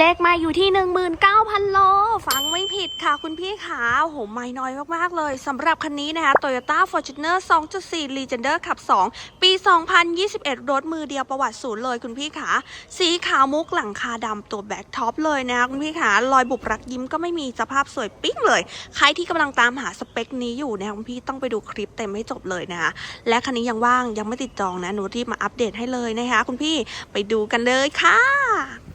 เลขมาอยู่ที่ 19,000 โล ฟังไม่ผิดค่ะคุณพี่ขาโหไม่น้อยมากๆ เลยสำหรับคันนี้นะคะ Toyota Fortuner 2.4 Legender ขับ 2 ปี 2021 รถมือเดียวประวัติศูนย์เลยคุณพี่ขา สีขาวมุกหลังคาดำตัวแบ็คท็อปเลยนะคะคุณพี่ขา รอยบุบรักยิ้มก็ไม่มีสภาพสวยปิ๊งเลย ใครที่กำลังตามหาสเปคนี้อยู่นะคะคุณพี่ต้องไปดูคลิปเต็มให้จบเลยนะคะ และคันนี้ยังว่างยังไม่ติดจองนะหนูรีบมาอัปเดตให้เลยนะคะคุณพี่ไปดูกันเลยค่ะ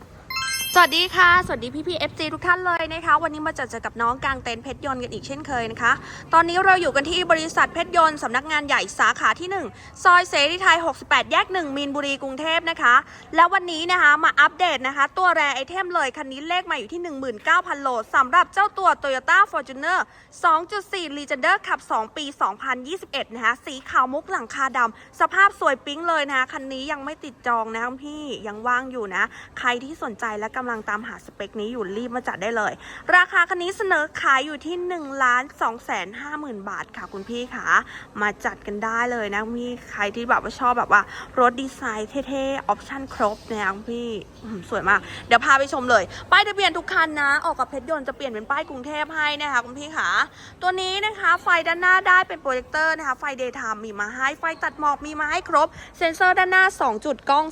สวัสดีค่ะ สวัสดีพี่พี่เอฟซีทุกท่านเลยนะคะ วันนี้มาเจอเจอกับน้องกลางเต็นเพชรยนต์กันอีกเช่นเคยนะคะ ตอนนี้เราอยู่กันที่บริษัทเพชรยนต์สำนักงานใหญ่สาขาที่ 1 ซอยเสรีไทย 68 แยก 1 มีนบุรีกรุงเทพนะคะ แล้ววันนี้นะคะมาอัปเดตนะคะ ตัวแรไอเทมเลย คันนี้เลขมาอยู่ที่ 19,000 โลสำหรับเจ้าตัว Toyota Fortuner 2.4 Legender ขับ 2 ปี 2021 นะคะ สีขาวมุกหลังคาดำสภาพสวยปิ๊งเลยนะคะคันนี้ยังไม่ติดจองนะคุณพี่ยังว่างอยู่นะ ใครที่สนใจและกำลังตามหาสเปคนี้อยู่รีบมาจัดได้เลย ราคาคันนี้เสนอขายอยู่ที่1ล้าน2แสน5หมื่นบาทค่ะคุณพี่ค่ะ มาจัดกันได้เลยนะคุณพี่ใครที่แบบว่าชอบแบบว่ารถดีไซน์เท่ๆ ออปชั่นครบนะคุณพี่สวยมาก เดี๋ยวพาไปชมเลย ป้ายทะเบียนทุกคันนะ ออกกับเพชรยนต์จะเปลี่ยนเป็นป้ายกรุงเทพให้นะคะคุณพี่ค่ะ ตัวนี้นะคะไฟด้านหน้าได้เป็นโปรเจคเตอร์นะคะ ไฟเดย์ไทม์มีมาให้ไฟตัดหมอกมีมาให้ครบ เซ็นเซอร์ด้านหน้า 2 จุดกล้อง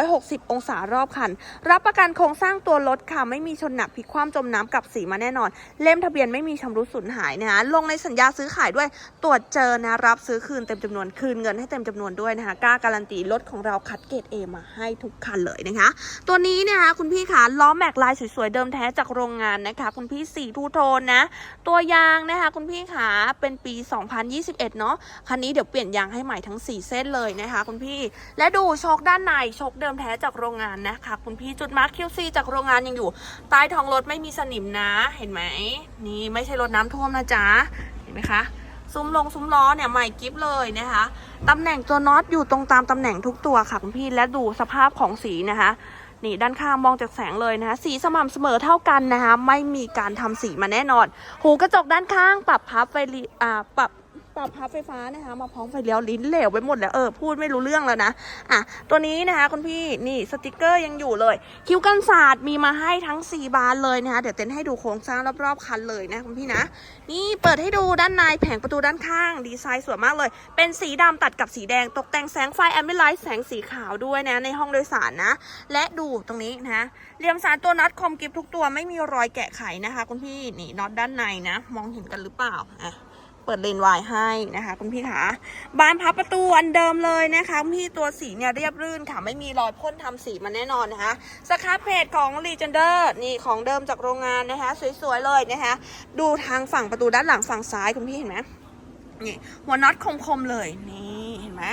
360 องศารอบคัน รับประกันโครงสร้างตัวรถค่ะไม่มีชนหนักพลิกคว่ำจมน้ำกลับสีมาแน่นอน เล่มทะเบียนไม่มีชำรุดสูญหายนะคะลงในสัญญาซื้อขายด้วยตรวจเจอนะรับซื้อคืนเต็มจำนวนคืนเงินให้เต็มจำนวนด้วยนะคะกล้าการันตีรถของเราคัดเกรดเอมาให้ทุกคันเลยนะคะ ตัวนี้เนะคะคุณพี่คะล้อแม็กลายสวยๆเดิมแท้จากโรงงานนะคะ คุณพี่สีทูโทนนะตัวยางนะคะคุณพี่ขาเป็นปี 2021 เนาะคันนี้เดี๋ยวเปลี่ยนยางให้ใหม่ทั้ง 4 เส้นเลยนะคะ คุณพี่และดูโชคด้านในโชคเดิมแท้จากโรงงานนะคะ คุณพี่จุดมาร์คคิวซีจากโรงงานยังอยู่ ใต้ท้องรถไม่มีสนิมนะ เห็นไหม นี่ไม่ใช่รถน้ำท่วมนะจ๊ะ เห็นไหมคะ ซุ้มลงซุ้มล้อเนี่ยใหม่กิฟเลยนะคะตำแหน่งตัวน็อตอยู่ตรงตามตำแหน่งทุกตัวค่ะคุณพี่ และดูสภาพของสีนะคะ นี่ด้านข้างมองจากแสงเลยนะคะสีสม่ำเสมอเท่ากันนะคะ ไม่มีการทำสีมาแน่นอน หูกระจกด้านข้างปรับพับไฟลิอ่าปรับ ปรับพับไฟฟ้านะคะ มาพร้อมไฟเลี้ยวลิ้นเหลวไปหมดแล้วเออพูดไม่รู้เรื่องแล้วนะอะตัวนี้นะคะคุณพี่นี่สติกเกอร์ยังอยู่เลย คิ้วกันศาสตร์มีมาให้ทั้ง 4 บานเลยนะคะ เดี๋ยวเต้นให้ดูโครงสร้างรอบๆคันเลยนะคุณพี่นะ นี่เปิดให้ดูด้านในแผงประตูด้านข้าง ดีไซน์สวยมากเลย เป็นสีดำตัดกับสีแดงตกแต่งแสงไฟแอมเบลไลท์แสงสีขาวด้วยนะในห้องโดยสารนะ และดูตรงนี้นะเรียมสารตัวน็อตคอมกิฟทุกตัวไม่มีรอยแกะไขนะคะคุณพี่นี่น็อตด้านในนะ มองเห็นกันหรือเปล่าอะ เปิดเลนวายให้นะคะคุณพี่ขาบานพับประตูอันเดิมเลยนะคะคุณพี่ตัวสีเนี่ยเรียบรื่นค่ะ ไม่มีรอยพ่นทำสีมาแน่นอนนะคะสครับเพจของ Legender นี่ของเดิมจากโรงงานนะคะ สวยๆเลยนะคะดูทางฝั่งประตูด้านหลังฝั่งซ้ายคุณพี่เห็นไหมนี่หัวน็อตคมๆเลยนี่เห็นไหม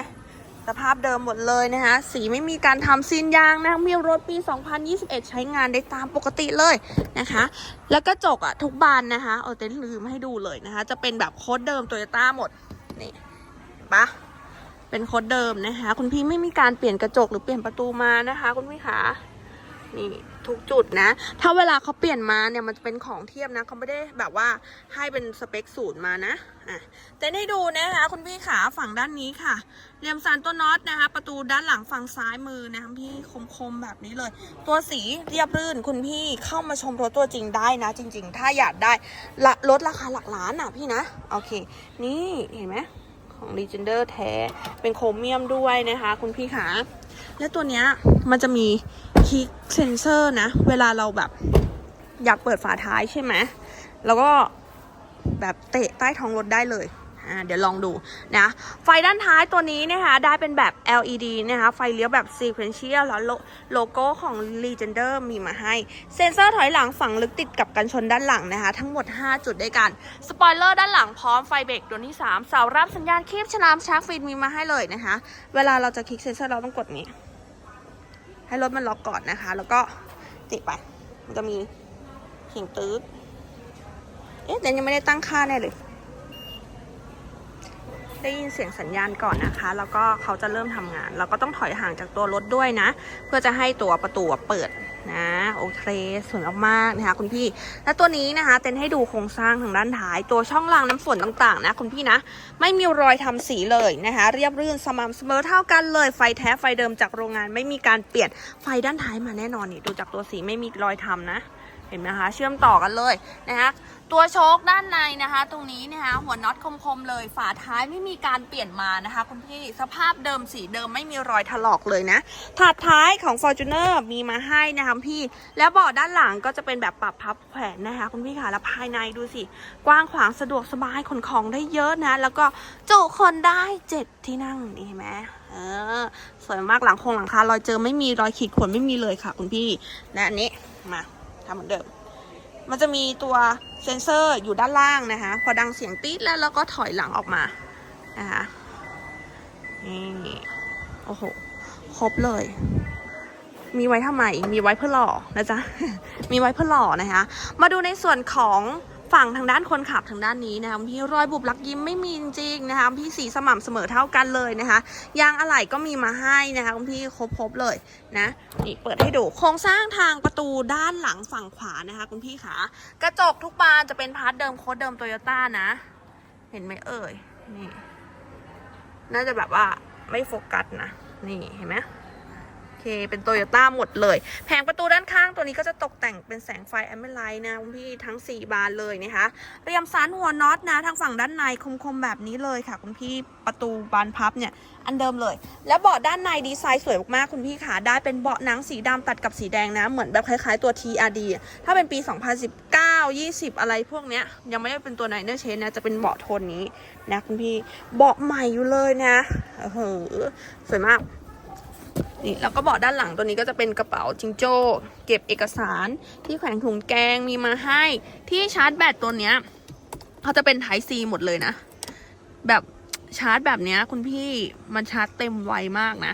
สภาพเดิมหมดเลยนะคะสีไม่มีการทำซีนยางนะคะมีรถปี 2021 ใช้งานได้ตามปกติเลยนะคะ แล้วก็จกอะทุกบานนะคะเออเต้นลืมให้ดูเลยนะคะ จะเป็นแบบโค้ดเดิมโตโยต้าหมดนี่ปะเป็นโค้ดเดิมนะคะ คุณพี่ไม่มีการเปลี่ยนกระจกหรือเปลี่ยนประตูมานะคะ คุณพี่ขานี่ ทุกจุดนะ ถ้าเวลาเขาเปลี่ยนมาเนี่ยมันจะเป็นของเทียบนะเขาไม่ได้แบบว่าให้เป็นสเปคศูนย์มานะอะเต้นให้ดูนะคะคุณพี่ขาฝั่งด้านนี้ค่ะเรียมซานตัวน็อตนะคะ ประตูด้านหลังฝั่งซ้ายมือนะคะพี่คมๆแบบนี้เลย ตัวสีเรียบรื่นคุณพี่เข้ามาชมรถตัวจริงได้นะ จริง ๆ ถ้าอยากได้ละลดราคาหลักล้านอะพี่นะโอเค นี่เห็นไหมของ Legender แท้ เป็นโครเมียมด้วยนะคะ คุณพี่ขา และตัวเนี้ยมันจะมีคลิกเซนเซอร์นะ เวลาเราแบบอยากเปิดฝาท้ายใช่ไหม แล้วก็แบบเตะใต้ท้องรถได้เลย อ่าเดี๋ยวลองดูนะ ไฟด้านท้ายตัวนี้นะคะได้เป็นแบบ LED นะคะ ไฟเลี้ยวแบบ sequential แล้วโลโลโก้ของ Legender มีมาให้ เซ็นเซอร์ถอยหลังฝังลึกติดกับกันชนด้านหลังนะคะ ทั้งหมด 5 จุดด้วยกัน สปอยเลอร์ด้านหลังพร้อมไฟเบรกตัวที่3เสารับสัญญาณคีบฉลามชาร์กฟินมีมาให้เลยนะคะ เวลาเราจะคลิกเซ็นเซอร์เราต้องกดนี้ ให้รถมันล็อกก่อนนะคะ แล้วก็ติดไป มันจะมีเขียงตื้อเอ๊ะแต่ยังไม่ได้ตั้งค่าแน่เลย ได้ยินเสียงสัญญาณก่อนนะคะ แล้วก็เขาจะเริ่มทำงาน เราก็ต้องถอยห่างจากตัวรถด้วยนะ เพื่อจะให้ตัวประตูเปิดนะโอเคสวยมากๆนะคะคุณพี่ และตัวนี้นะคะเต้นให้ดูโครงสร้างทางด้านท้าย ตัวช่องรางน้ำฝนต่างๆนะคุณพี่นะ ไม่มีรอยทำสีเลยนะคะ เรียบรื่นสม่ำเสมอเท่ากันเลย ไฟแท้ไฟเดิมจากโรงงานไม่มีการเปลี่ยนไฟด้านท้ายมาแน่นอนนี่ดูจากตัวสีไม่มีรอยทำนะ เห็นไหมคะ เชื่อมต่อกันเลยนะคะตัวโชคด้านในนะคะ ตรงนี้นะคะหัวน็อตคมๆเลยฝาท้ายไม่มีการเปลี่ยนมานะคะคุณพี่สภาพเดิมสีเดิมไม่มีรอยถลอกเลยนะถาดท้ายของ Fortuner มีมาให้นะคะพี่ แล้วเบาะด้านหลังก็จะเป็นแบบปรับพับแขวนนะคะ คุณพี่ค่ะแล้วภายในดูสิ กว้างขวางสะดวกสบายขนของได้เยอะนะ แล้วก็จุคนได้เจ็ดที่นั่งนี่เห็นไหมเออสวยมากหลังโครงหลังคารอยเจอไม่มีรอยขีดข่วนไม่มีเลยค่ะ คุณพี่และอันนี้มา ทำเหมือนเดิม มันจะมีตัวเซนเซอร์อยู่ด้านล่างนะคะ พอดังเสียงตี๊ดแล้วเราก็ถอยหลังออกมานะคะนี่โอ้โห ครบเลย มีไว้ทำไม มีไว้เพื่อหล่อนะจ๊ะ มีไว้เพื่อหล่อนะคะ มาดูในส่วนของ ฝั่งทางด้านคนขับทางด้านนี้นะคะพี่รอยบุบลักยิ้มไม่มีจริงๆนะคะพี่สีสม่ำเสมอเท่ากันเลยนะคะยางอะไหล่ก็มีมาให้นะคะคุณพี่ครบๆเลยนะนี่เปิดให้ดูโครงสร้างทางประตูด้านหลังฝั่งขวานะคะคุณพี่ขากระจกทุกบานจะเป็นพาร์ทเดิมโค้ดเดิมโตโยต้านะ เห็นไหมเอ่ยนี่น่าจะแบบว่าไม่โฟกัสนะ นี่เห็นไหม เค เป็นโตโยต้าหมดเลย แผงประตูด้านข้างตัวนี้ก็จะตกแต่งเป็นแสงไฟแอมเบลไลท์นะคุณพี่ทั้ง 4 บานเลยนะคะเรียมสานหัวน็อตนะทางฝั่งด้านในคมๆแบบนี้เลยค่ะ คุณพี่ประตูบานพับเนี่ยอันเดิมเลย แล้วเบาะด้านในดีไซน์สวยมากๆคุณพี่ขาได้เป็นเบาะหนังสีดำตัดกับสีแดงนะ เหมือนแบบคล้ายๆตัว TRD ถ้าเป็นปี 2019 20 อะไรพวกเนี้ยยังไม่ได้เป็นตัวไหนเนอร์เชนนะจะเป็นเบาะโทนนี้นะคุณพี่เบาะใหม่อยู่เลยนะโอ้โหสวยมาก นี่แล้วก็บาะด้านหลังตัวนี้ก็จะเป็นกระเป๋าจิงโจ้ เก็บเอกสารที่แขวนถุงแกงมีมาให้ที่ชาร์จแบตตัวเนี้ยเขาจะเป็นไทซีหมดเลยนะ แบบชาร์จแบบเนี้ยคุณพี่มันชาร์จเต็มไวมากนะ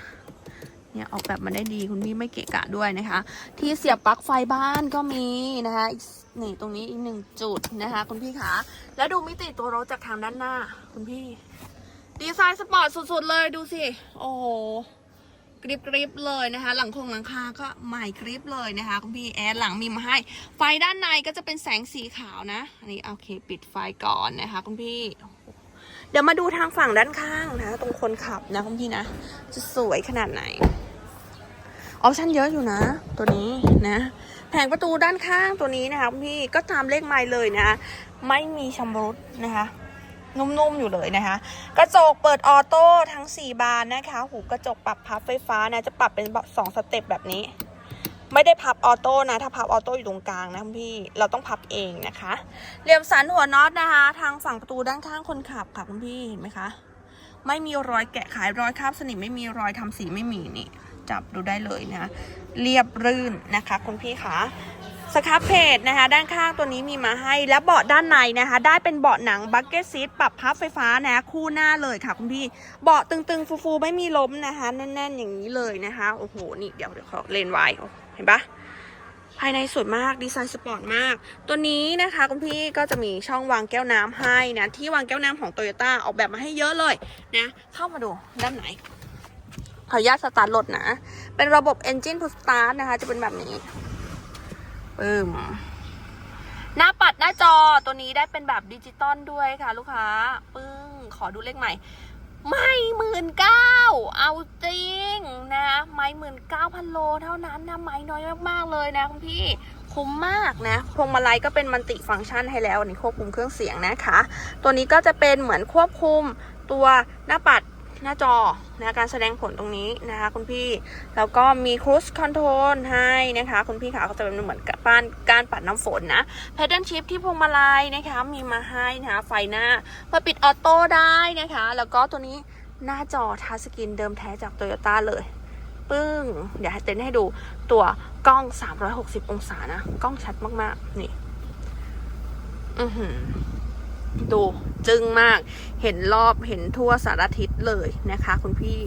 เนี่ยออกแบบมาได้ดีคุณพี่ไม่เกะกะด้วยนะคะ ที่เสียบปลั๊กไฟบ้านก็มีนะคะนี่ตรงนี้อีกหนึ่งจุดนะคะ คุณพี่คะแล้วดูมิติตัวรถจากทางด้านหน้า คุณพี่ ดีไซน์สปอร์ตสุดๆเลยดูสิ โอ้โห กริบกริบเลยนะคะ หลังคงหลังคาก็ใหม่กริบเลยนะคะคุณพี่แอร์หลังมีมาให้ ไฟด้านในก็จะเป็นแสงสีขาวนะอันนี้โอเค ปิดไฟก่อนนะคะคุณพี่ เดี๋ยวมาดูทางฝั่งด้านข้างนะ ตรงคนขับนะคุณพี่นะ จะสวยขนาดไหนออปชั่นเยอะอยู่นะ ตัวนี้นะ แผงประตูด้านข้างตัวนี้นะคะคุณพี่ก็ตามเลขไมล์เลยนะ ไม่มีชำรุดนะคะ นุ่มๆอยู่เลยนะคะ กระจกเปิดออโต้ทั้ง 4 บานนะคะ หูกระจกปรับพับไฟฟ้านะจะปรับเป็นแบบสองสเต็ปแบบนี้ ไม่ได้พับออโต้นะ ถ้าพับออโต้อยู่ตรงกลางนะคุณพี่เราต้องพับเองนะคะเหลี่ยมสันหัวน็อตนะคะ ทางฝั่งประตูด้านข้างคนขับค่ะคุณพี่เห็นไหมคะ ไม่มีรอยแกะขายรอยคราบสนิมไม่มีรอยทำสีไม่มีนี่จับดูได้เลยนะ เรียบรื่นนะคะ คุณพี่คะ สครับเพจนะคะ ด้านข้างตัวนี้มีมาให้และเบาะด้านในนะคะ ได้เป็นเบาะหนังบักเก็ตซีทปรับพับไฟฟ้านะ คู่หน้าเลยค่ะคุณพี่ เบาะตึงๆ ฟูๆ ไม่มีล้มนะคะ แน่น ๆ อย่างนี้เลยนะคะ โอ้โห นี่เดี๋ยวเดี๋ยวขอเลนไว้เห็นปะภายในสวยมากดีไซน์สปอร์ตมาก ตัวนี้นะคะคุณพี่ก็จะมีช่องวางแก้วน้ำให้นะ ที่วางแก้วน้ำของโตโยต้าออกแบบมาให้เยอะเลยนะ เข้ามาดูด้านไหนขออนุญาตสตาร์ทรถนะ เป็นระบบ Engine Push Start นะคะ จะเป็นแบบนี้ ปึ้มหน้าปัดหน้าจอตัวนี้ได้เป็นแบบดิจิตอลด้วยค่ะลูกค้า ปึ้ง ขอดูเลขใหม่ ไม่หมื่นเก้าเอาจริงนะไม่หมื่นเก้าพันโลเท่านั้นนะ ไม่น้อยมากๆเลยนะคุณพี่คุ้มมากนะ พวงมาลัยก็เป็นมันติฟังก์ชันให้แล้วนนี้ควบคุมเครื่องเสียงนะคะ ตัวนี้ก็จะเป็นเหมือนควบคุมตัวหน้าปัด หน้าจอนะการแสดงผลตรงนี้นะคะคุณพี่ แล้วก็มีครู i คอนโทรลให้นะคะ คุณพี่ขาก็จะเป็นเหมือนกับป้านการปัดน้ำฝนนะแพดเดิลชิพที่พวงมาลัยนะคะ มีมาให้นะคะไฟหน้าเพื่อปิดออโต้ได้นะคะ แล้วก็ตัวนี้หน้าจอทัชสกรีนเดิมแท้จากโตโยต้าเลยปึ้ง เดี๋ยวให้เต้นให้ดูตัวกล้อง 360 องศานะ กล้องชัดมาก ๆ นี่ อือหือ ดูจึงมากเห็นรอบเห็นทั่วสารทิศเลยนะคะ คุณพี่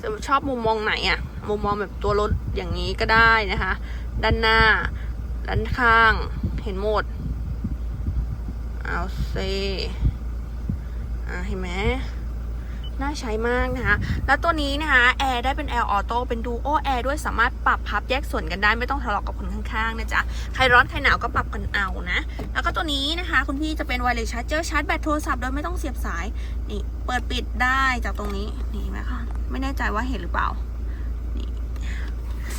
จะชอบมุมมองไหนอะมุมมองแบบตัวรถอย่างนี้ก็ได้นะคะ ด้านหน้า ด้านข้าง เห็นหมด เอาเซอ่าเห็นไหม น่าใช้มากนะคะ แล้วตัวนี้นะคะแอร์ได้เป็นแอร์ออโต้เป็นดูโอแอร์ด้วยสามารถปรับพับแยกส่วนกันได้ไม่ต้องทะเลาะกับคนข้างๆนะจ๊ะ ใครร้อนใครหนาวก็ปรับกันเอานะ แล้วก็ตัวนี้นะคะ คุณพี่จะเป็นไวเลสชาร์จเจอร์ชาร์จแบตโทรศัพท์โดยไม่ต้องเสียบสาย นี่เปิดปิดได้จากตรงนี้ นี่ไหมคะ ไม่แน่ใจว่าเห็นหรือเปล่า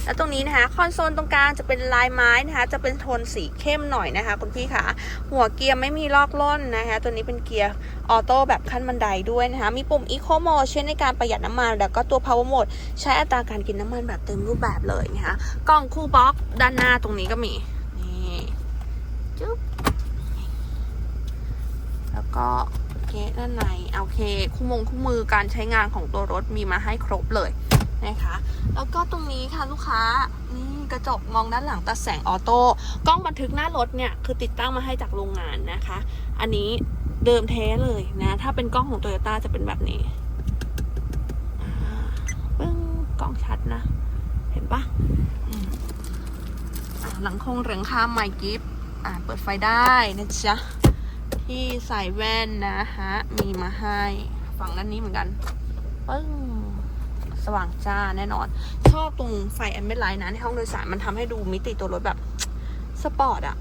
แล้วตรงนี้นะคะคอนโซลตรงกลางจะเป็นลายไม้นะคะ จะเป็นโทนสีเข้มหน่อยนะคะ คุณพี่คะหัวเกียร์ไม่มีลอกล่นนะคะ ตัวนี้เป็นเกียร์ออโต้แบบขั้นบันไดด้วยนะคะ มีปุ่ม Eco Mode ช่วยในการประหยัดน้ำมัน แล้วก็ตัว Power Mode ใช้อัตราการกินน้ำมันแบบเต็มรูปแบบเลยนะคะ กล่องคู่บ็อกด้านหน้าตรงนี้ก็มี นี่จุ๊บแล้วก็เกะด้านในโอเค คู่มงคู่มือการใช้งานของตัวรถมีมาให้ครบเลย นะคะ แล้วก็ตรงนี้ค่ะลูกค้านี่กระจกมองด้านหลังตัดแสงออโต้กล้องบันทึกหน้ารถเนี่ยคือติดตั้งมาให้จากโรงงานนะคะ อันนี้เดิมแท้เลยนะถ้าเป็นกล้องของโตโยต้าจะเป็นแบบนี้ปึ้งกล้องชัดนะ เห็นปะอืมอ่าหลังคงเหลืองคามไมค์กิฟต์อ่าเปิดไฟได้นะจ๊ะที่ใส่แว่นนะฮะมีมาให้ฝั่งด้านนี้เหมือนกันปึ้ง สว่างจ้าแน่นอน ชอบตรงไฟแอมเบรไลท์นะในห้องโดยสารมันทำให้ดูมิติตัวรถแบบสปอร์ตอะ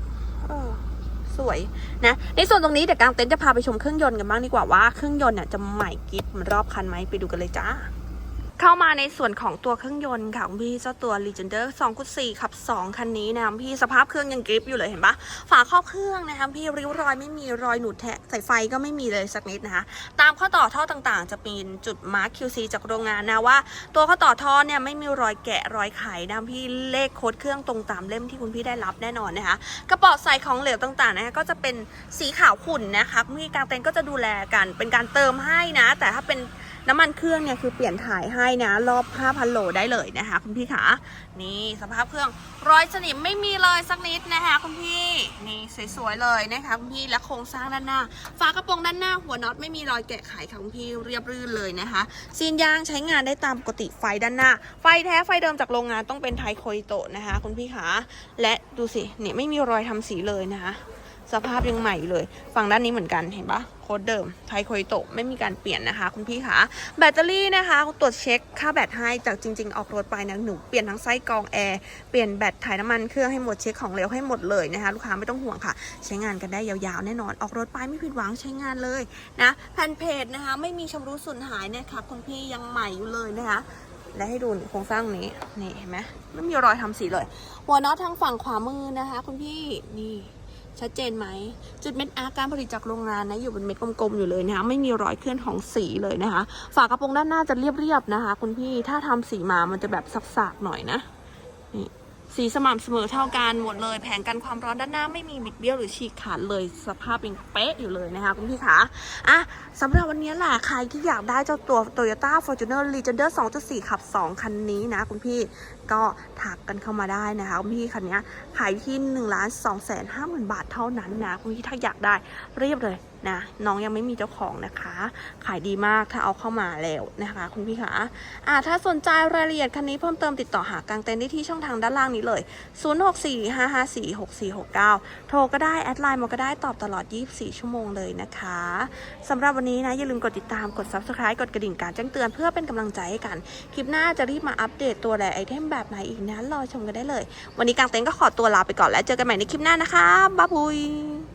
เออสวยนะ ในส่วนตรงนี้เดี๋ยวกลางเต็นท์จะพาไปชมเครื่องยนต์กันบ้างดีกว่าว่าเครื่องยนต์เนี่ยจะใหม่กิ๊บมันรอบคันไหมไปดูกันเลยจ้า เข้ามาในส่วนของตัวเครื่องยนต์ค่ะคุณพี่เจ้าตัว Legender 2.4ขับ 2 คันนี้นะคะพี่สภาพเครื่องยังกริปอยู่เลยเห็นปะฝาครอบเครื่องนะคะพี่ริ้วรอยไม่มีรอยหนุดแทะสายไฟก็ไม่มีเลยสักนิดนะคะ ตามข้อต่อท่อต่างๆ จะเป็นจุดมาร์ค QC จากโรงงานนะว่า ตัวข้อต่อท่อเนี่ยไม่มีรอยแกะรอยไขนะพี่เลขโค้ดเครื่องตรงตามเล่มที่คุณพี่ได้รับแน่นอนนะคะกระเป๋าใส่ของเหลวต่างๆนะคะก็จะเป็นสีขาวขุ่นนะคะคุณพี่กางเต็นท์ก็จะดูแลกันเป็นการเติมให้นะ แต่ถ้าเป็น น้ำมันเครื่องเนี่ยคือเปลี่ยนถ่ายให้นะ รอบ 5,000 โลได้เลยนะคะ คุณพี่ขานี่สภาพเครื่องรอยสนิมไม่มีเลยสักนิดนะคะคุณพี่นี่สวยๆเลยนะคะคุณพี่และโครงสร้างด้านหน้าฝากระโปรงด้านหน้าหัวน็อตไม่มีรอยแกะไขค่ะคุณพี่เรียบรื่นเลยนะคะซีนยางใช้งานได้ตามปกติไฟด้านหน้า ไฟแท้ไฟเดิมจากโรงงานต้องเป็นไทโคอิโตะนะคะ คุณพี่ขาและดูสิเนี่ยไม่มีรอยทำสีเลยนะคะ สภาพยังใหม่อยู่เลย ฝั่งด้านนี้เหมือนกันเห็นปะโค้ดเดิม ไทโคอิโตะไม่มีการเปลี่ยนนะคะ คุณพี่คะแบตเตอรี่นะคะตรวจเช็คค่าแบตให้จากจริง ๆ ออกรถไปนะหนูเปลี่ยนทั้งไส้กรองแอร์เปลี่ยนแบตถ่ายน้ำมันเครื่องให้หมดเช็คของเหลวให้หมดเลยนะคะ ลูกค้าไม่ต้องห่วงค่ะ ใช้งานกันได้ยาวๆแน่นอนออกรถไปไม่ผิดหวังใช้งานเลยนะแผ่นเพจนะคะ ไม่มีชำรุดสูญหายนะคะคุณพี่ยังใหม่อยู่เลยนะคะและให้ดูโครงสร้างนี้นี่เห็นไหมไม่มีรอยทำสีเลย หัวน็อตทางฝั่งขวามือนะคะ คุณพี่นี่ ชัดเจนไหม จุดเม็ดอาร์การผลิตจากโรงงานนะอยู่เป็นเม็ดกลมๆอยู่เลยนะคะไม่มีรอยเคลื่อนของสีเลยนะคะ ฝากระโปรงด้านหน้าจะเรียบๆนะคะ คุณพี่ถ้าทำสีมามันจะแบบสักๆหน่อยนะนี่ สีสม่ำเสมอเท่ากันหมดเลย แผงกันความร้อนด้านหน้าไม่มีบิดเบี้ยวหรือฉีกขาดเลยสภาพยังเป๊ะอยู่เลยนะคะคุณพี่คะอะสำหรับวันนี้แหละใครที่อยากได้เจ้าตัว Toyota Fortuner Legender 2.4 ขับ 2 คันนี้นะคุณพี่ก็ถักกันเข้ามาได้นะคะคุณพี่คันนี้ขายที่1นึ่งล้านสองแสนห้าหมื่นบาทเท่านั้นนะคุณพี่ถ้าอยากได้รีบเลย นะน้องยังไม่มีเจ้าของนะคะ ขายดีมากถ้าเอาเข้ามาแล้วนะคะ คุณพี่คะอ่าถ้าสนใจรายละเอียดคันนี้เพิ่มเติมติดต่อหากางเต็นท์ได้ที่ช่องทางด้านล่างนี้เลย 0645546469 โทรก็ได้แอดไลน์มาก็ได้ตอบตลอด 24 ชั่วโมงเลยนะคะสำหรับวันนี้นะอย่าลืมกดติดตามกด subscribe กดกระดิ่งการแจ้งเตือนเพื่อเป็นกำลังใจให้กัน คลิปหน้าจะรีบมาอัปเดตตัวแลไอเทมแบบไหนอีกนะรอชมกันได้เลย วันนี้กางเต็นท์ก็ขอตัวลาไปก่อนแล้วเจอกันใหม่ในคลิปหน้านะคะบ๊ายบาย